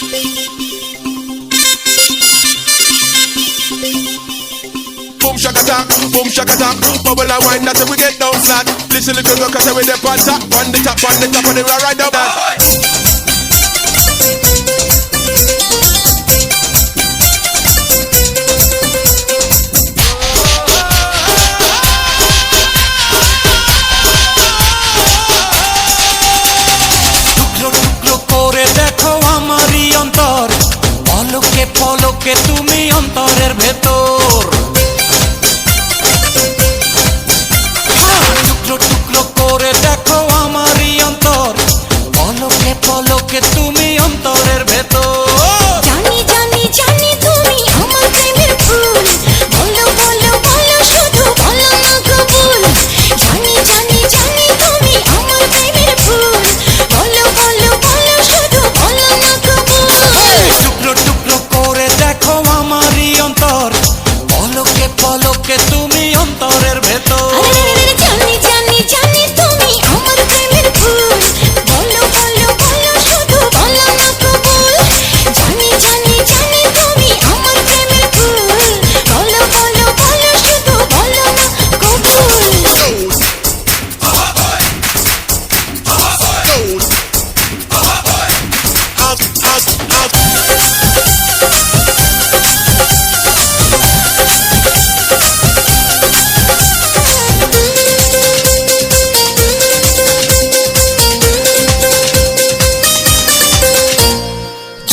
Boom shaka talk, boom shaka talk, bubble and wine. until we get down flat. Listen, little girl, cause we the on up, on the top, on the top, and they ride right down.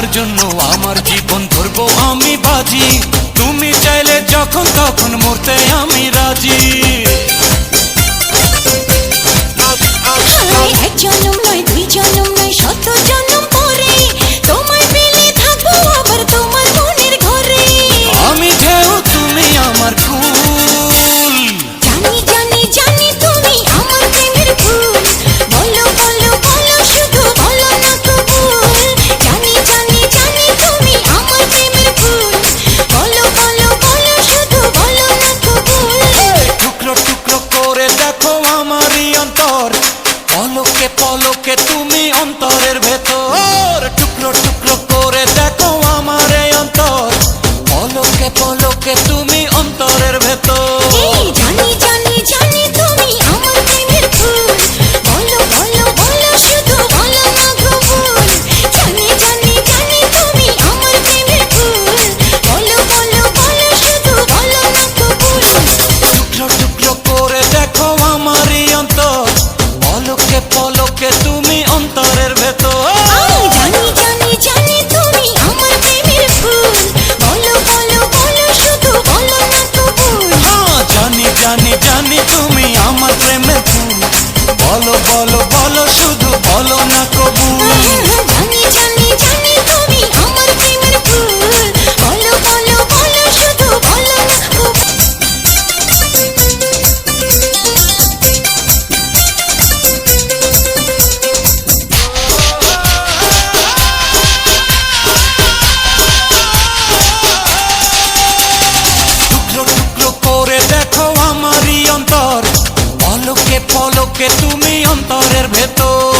তোমার জন্য আমার জীবন ধরব আমি বাজি। তুমি চাইলে যখন তখন মরতে আমি রাজি। অন্তরের ভেতর।